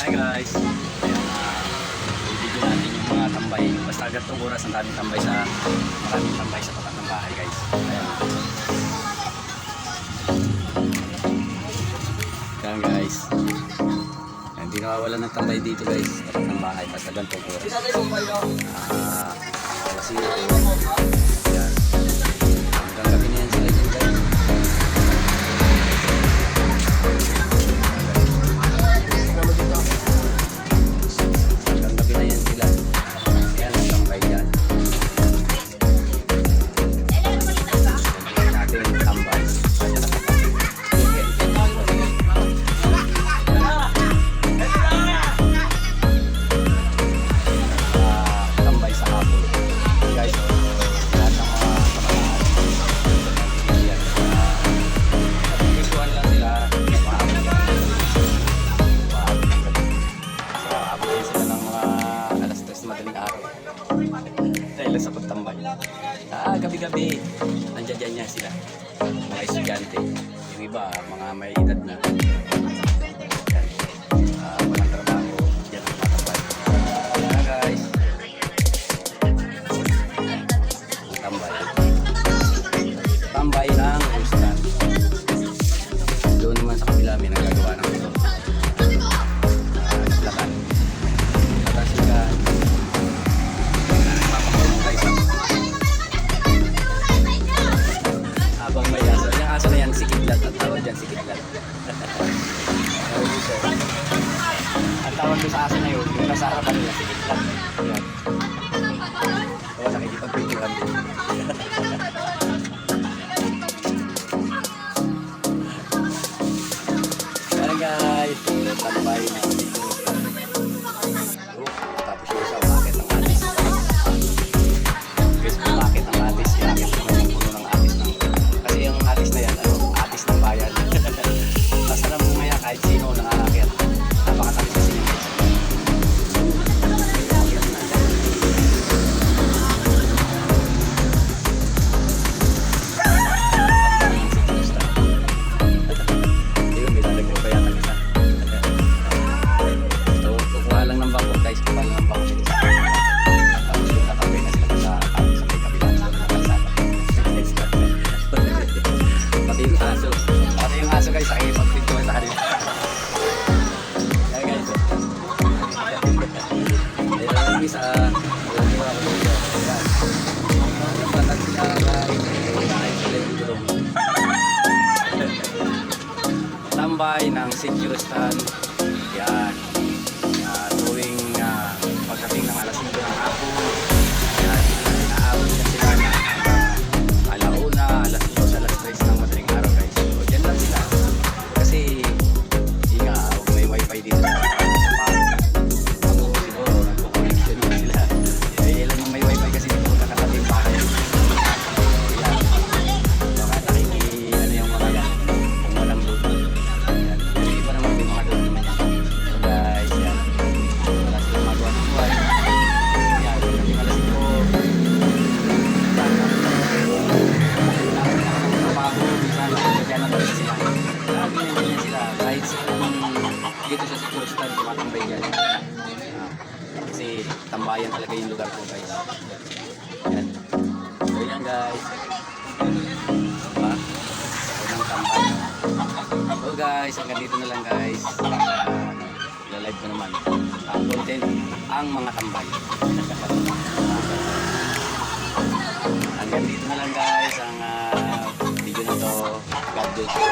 Hi guys! Ayan, ah, video natin yung mga tambay. Basta agad itong oras, ang daming tambay sa maraming tambay sa tapat ng bahay guys. Ayan. Ayan guys. Ayan, Hindi nawawala ng tambay dito guys. Tapat ng bahay. Basta ganitong oras. Ah, kasi Dahil sa pagtambay. Ah, gabi-gabi. Nandiyan dyan niya sila. Mga estudyante. Yung iba, mga may edad na. Doon sa aso na yun, yung nasa harapan nila, sikidlat. Yan. Kaya nakikipag-picturean din. Ayun yung ako dito. Ayan. Sila guys. Ayun sila yung tambay ng Sikyustan. Yan. Uh, dito sa Sikurustan, tumatambay yan. Ah, kasi tambayan talaga yung lugar ko guys. Yan. So yan guys. Diba? Unang tambay. So guys, hanggang dito na lang guys. Uh, Ila-live ko naman. Ang content, ang mga tambay. hanggang dito na lang guys ang ah, video na to. God bless you.